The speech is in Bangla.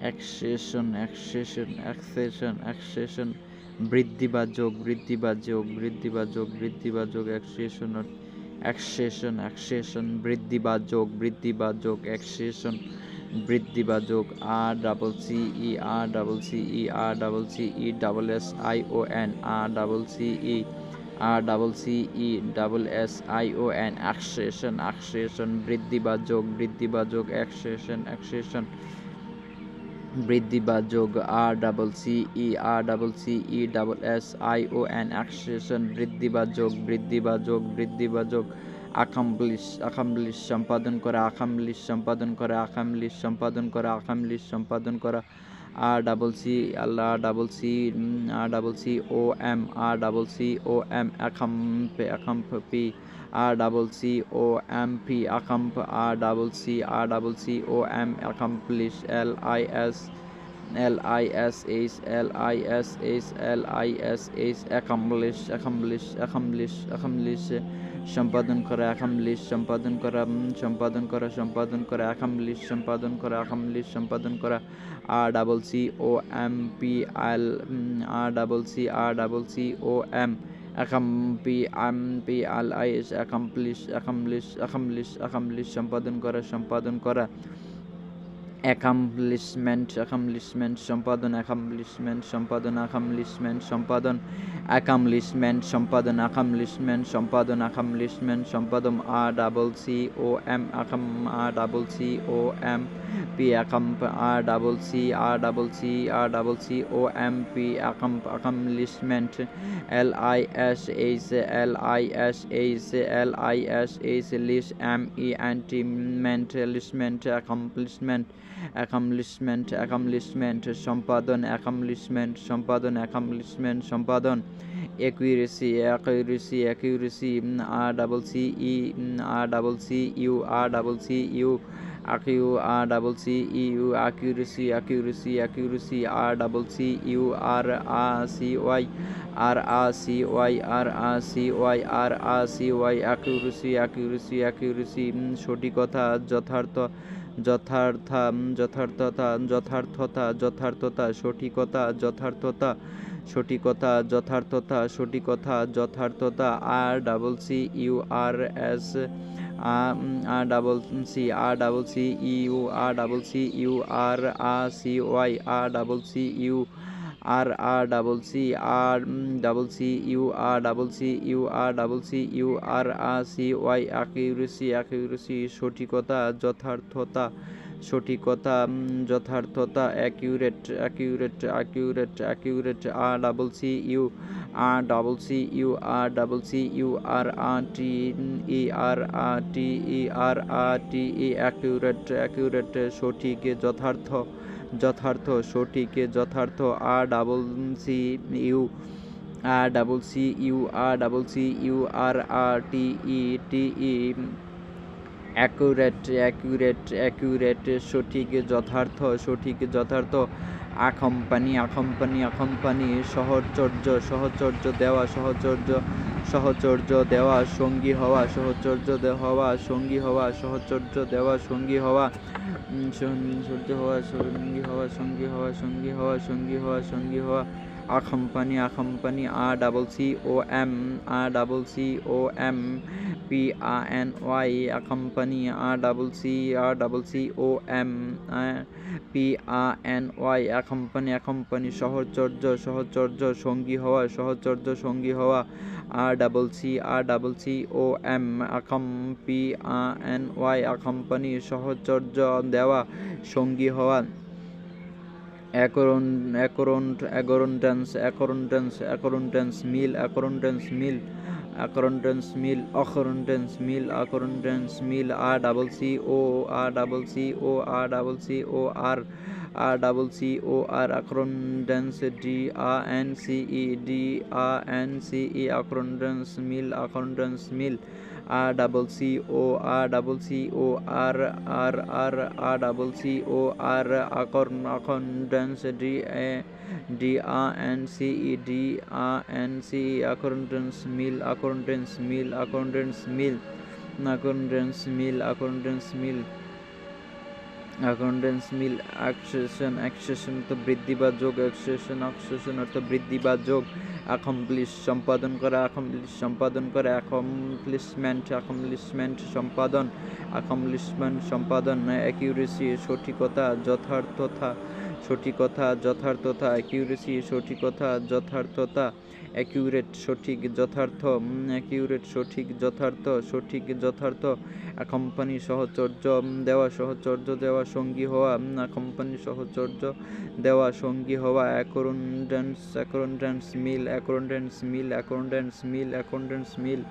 অ্যাক্সেশন অ্যাক্সেশন অ্যাক্সেশন অ্যাক্সেশন বৃদ্ধি বা যোগ, বৃদ্ধি বা যোগ, বৃদ্ধি বা যোগ, বৃদ্ধি বা যোগ অ্যাক্সেশন অ্যাক্সেশন অ্যাক্সেশন বৃদ্ধি বা যোগ, বৃদ্ধি বা যোগ অ্যাক্সেশন বৃদ্ধি বা যোগ R double C E R double C E R double C E double S I O N R double C E R double C E double S I O N accession accession বৃদ্ধি বা যোগ, বৃদ্ধি বা যোগ অ্যাক্সেশন অ্যাক্সেশন বৃদ্ধি বা যোগ R double C E R double C E double S I O N accession বৃদ্ধি বা যোগ, বৃদ্ধি বা যোগ, বৃদ্ধি বা যোগ আকামলিশ আকামলিশ সম্পাদন করা আকামলিশ সম্পাদন করা আকামলিশ সম্পাদন করা আকামলিশ সম্পাদন করা আর double C Allah double C R double C O M R double C O M একাম্প একাম্প P R double C O M P আকাম্প R double C R double C O M accomplish L I S L I S H L I S H L I S H accomplish accomplish accomplish accomplish সম্পাদন করা অ্যাকাম্পলিশ সম্পাদন করা সম্পাদন করা সম্পাদন করা অ্যাকাম্পলিশ সম্পাদন করা অ্যাকাম্পলিশ সম্পাদন করা R double C O M P L R double C R double C O M আল সম্পাদন করা সম্পাদন করা অ্যাকামপ্লিশমেন্ট অ্যাকামপ্লিশমেন্ট সম্পাদন অ্যাকামপ্লিশমেন্ট সম্পাদন অ্যাকামপ্লিশমেন্ট সম্পাদন অ্যাকামপ্লিশমেন্ট সম্পাদন অ্যাকামপ্লিশমেন্ট সম্পাদন অ্যাকামপ্লিশমেন্ট সম্পাদন R double C O M Akam R double C O M P অ্যাকাম্প R double C R double C R double C O M P অ্যাকাম্প accomplishment L I S H L I S H L I S H lease M E অ্যান্টিমেন্ট লিসমেন্ট অ্যাকামপ্লিশমেন্ট অ্যাকামপ্লিশমেন্ট অ্যাকামপ্লিশমেন্ট সম্পাদন অ্যাকামপ্লিশমেন্ট সম্পাদন অ্যাকামপ্লিশমেন্ট সম্পাদন accuracy accuracy accuracy R double C E R double C U R double C U আকিউ R double C U accuracy accuracy accuracy R double C U R A C Y R A C Y R A C Y R A C Y accuracy accuracy accuracy সঠিকতা যথার্থ যথার্থা যথার্থতা যথার্থতা যথার্থতা সঠিকতা যথার্থতা সঠিকতা, যথার্থতা সঠিকতা, যথার্থতা, R double C U R S R double C R double C U R double C U R A C Y R double C U R R double C R double C U R double C U R double C U R A C Y accuracy accuracy সঠিকতা, যথার্থতা সঠিকতা যথার্থতা accurate accurate accurate accurate R double C U R double C U R double C U R R T E R R T E R R T E accurate accurate সঠিক, যথার্থ যথার্থ, সঠিক, যথার্থ R double C U R double C U R double C U R R T E T E accurate accurate accurate, সঠিক যথার্থ সঠিক যথার্থ আখম্পানি আখম্পানি আখম্পানি সহচর্য সহচর্য দেওয়া, সহচর্য সহচর্য দেওয়া, সঙ্গী হওয়া, সহচর্য হওয়া, সঙ্গী হওয়া, সহচর্য দেওয়া, সঙ্গী হওয়া সহ্য হওয়া, সঙ্গী হওয়া সঙ্গী হওয়া সঙ্গী হওয়া সঙ্গী হওয়া সঙ্গী হওয়া accompany accompany R double C O M R double C O M P R N Y accompany R double C R double C O M P R N Y accompany company সহচর্য সহচর্য সঙ্গী হওয়া, সহচর্য সঙ্গী হওয়া R double C R double C O M আখম P R N Y accompany, সহচর্য দেওয়া, সঙ্গী হওয়া। অ্যাকরন্ট অ্যাকরন্টেন্স অ্যাকরন্টেন্স অ্যাকরন্টেন্স মিল অ্যাকরন্টেন্স মিল অ্যাকরন্টেন্স মিল অ্যাকরন্টেন্স মিল accordance mill R double C, O R double C, O R double C, O, R R double C O R accordance D A N C E D A N C E accordance mill accordance mill R double C O R double C O R R R R double C O R Akara accordance D A D A N C E D A N C E accordance mill accordance মিল আকন্ডেন্স মিল আকন্ডেন্স মিল আকন্ডেন্স মিল অ্যাকাউন্টেন্স মিল অ্যাক্সেশন অ্যাক্সেশন তো বৃদ্ধি বা যোগ অ্যাক্সেশন অ্যাক্সেশন অর্থ বৃদ্ধি বা যোগ অ্যাকমপ্লিশ সম্পাদন করা অ্যাকমপ্লিশ সম্পাদন করা অ্যাকমপ্লিশমেন্ট অ্যাকমপ্লিশমেন্ট সম্পাদন অ্যাকমপ্লিশমেন্ট সম্পাদন অ্যাকিউরেসি সঠিকতা, যথার্থতা সঠিকতা যথার্থতা অ্যাকিউরেসি সঠিকতা যথার্থতা অ্যাকিউরেট সঠিক, যথার্থ অ্যাকিউরেট সঠিক, যথার্থ সঠিক, যথার্থ কোম্পানি সহচর্য দেওয়া সহচর্য, দেওয়া সঙ্গী হওয়া কোম্পানি সহচর্য, দেওয়া সঙ্গী হওয়া অ্যাকাউন্টেন্স অ্যাকাউন্টেন্স মিল অ্যাকাউন্টেন্স মিল অ্যাকাউন্টেন্স মিল অ্যাকাউন্টেন্স মিল।